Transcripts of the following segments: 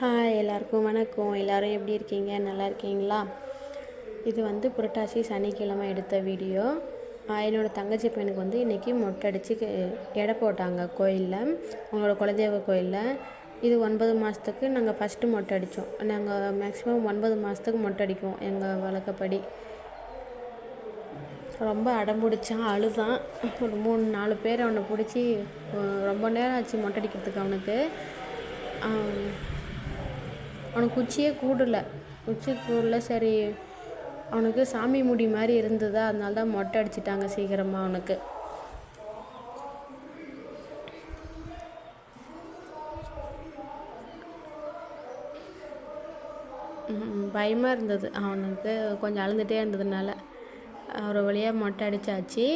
Hi எல்லாருக்கும் வணக்கம். எல்லோரும் எப்படி இருக்கீங்க? நல்லா இருக்கீங்களா? இது வந்து புரட்டாசி சனிக்கிழமை எடுத்த வீடியோ. என்னோடய தங்கச்சி பையனுக்கு வந்து இன்றைக்கி மொட்டை அடித்து எடை போட்டாங்க கோயிலில். அவங்களோட குலதெய்வ கோயிலில். இது ஒன்பது மாதத்துக்கு நாங்கள் ஃபஸ்ட்டு மொட்டை அடித்தோம் நாங்கள் மேக்ஸிமம் ஒன்பது மாதத்துக்கு மொட்டை அடிக்கும் எங்கள் வழக்கப்படி. ரொம்ப அடம் பிடிச்சான் அழுதான். ஒரு மூணு நாலு பேர் அவனை பிடிச்சி ரொம்ப நேரம் ஆச்சு மொட்டை அடிக்கிறதுக்கு அவனுக்கு அவனுக்கு குச்சியே கூடல. குச்சி கூடல சரி அவனுக்கு சாமி முடி மாதிரி இருந்ததா அதனால தான் மொட்டை அடிச்சிட்டாங்க சீக்கிரமாக அவனுக்கு. பயமாக இருந்தது. அவனுக்கு கொஞ்சம் அழுந்துகிட்டே இருந்ததுனால ஒரு வழியாக மொட்டை அடித்தாச்சு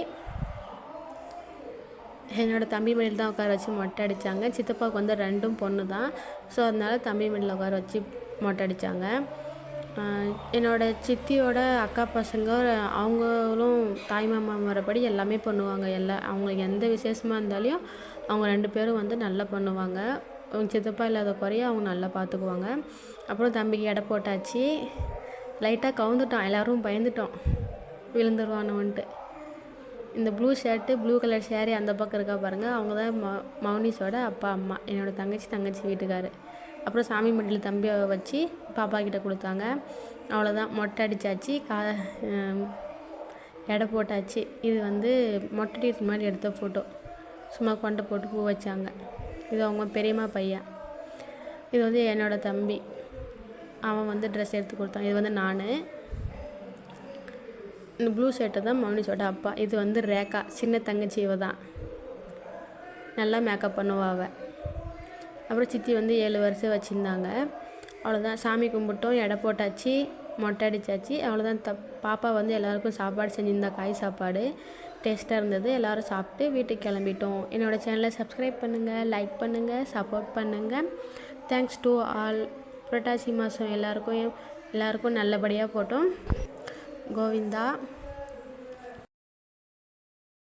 என்னோடய தம்பி மடியில் தான் உட்கார வச்சு மொட்டை அடித்தாங்க சித்தப்பாவுக்கு வந்து ரெண்டும் பொண்ணு தான். ஸோ அதனால் தம்பி மடியில் உட்கார வச்சு மொட்டை அடித்தாங்க என்னோடய சித்தியோட அக்கா பசங்க அவங்களும் தாய் மாமா முறைப்படி எல்லாமே பண்ணுவாங்க. எல்லா அவங்களுக்கு எந்த விசேஷமாக இருந்தாலையும் அவங்க ரெண்டு பேரும் வந்து நல்லா பண்ணுவாங்க. அவங்க சித்தப்பா இல்லாத குறைய அவங்க நல்லா பார்த்துக்குவாங்க. அப்புறம் தம்பிக்கு எடை போட்டாச்சு. லைட்டாக கவுந்துட்டோம் எல்லோரும் பயந்துட்டோம். விழுந்துருவானுன்ட்டு இந்த blue shirt blue colour sari அந்த பக்கம் இருக்கா பாருங்கள் அவங்க தான் ம மௌனிஸோட அப்பா அம்மா. என்னோடய தங்கச்சி தங்கச்சி வீட்டுக்கார். அப்புறம் சாமி மண்டியில் தம்பியை வச்சு பாப்பா கிட்டே கொடுத்தாங்க. அவ்வளோதான் மொட்டை அடித்தாச்சு கா எடை போட்டாச்சு. இது வந்து மொட்டை அடிக்கிற மாதிரி எடுத்த ஃபோட்டோ சும்மா கொண்டை போட்டு பூ வச்சாங்க. இது அவங்க பெரியம்மா பையன். இது வந்து என்னோடய தம்பி. அவன் வந்து ட்ரெஸ் எடுத்து கொடுத்தான். இது வந்து நான். இந்த ப்ளூ ஷர்ட்டை தான் மௌனிஷோட அப்பா. இது வந்து ரேகா சின்ன தங்கச்சி இவ தான். நல்லா மேக்கப் பண்ணுவா அவள் அப்புறம் சித்தி வந்து ஏழு வருஷம் வச்சுருந்தாங்க. அவ்வளோதான் சாமி கும்பிட்டோம் எடை போட்டாச்சு மொட்டை அடித்தாச்சு அவ்வளோதான் த பாப்பா வந்து எல்லாருக்கும் சாப்பாடு செஞ்சுருந்தா காய் சாப்பாடு. டேஸ்ட்டாக இருந்தது. எல்லோரும் சாப்பிட்டு வீட்டுக்கு கிளம்பிட்டோம். என்னோடய சேனலை சப்ஸ்கிரைப் பண்ணுங்கள் லைக் பண்ணுங்கள் சப்போர்ட் பண்ணுங்கள் தேங்க்ஸ் டு ஆல் புரட்டாசி மாதம் எல்லாருக்கும் எல்லாருக்கும் நல்லபடியாக போட்டோம். கோவிந்தா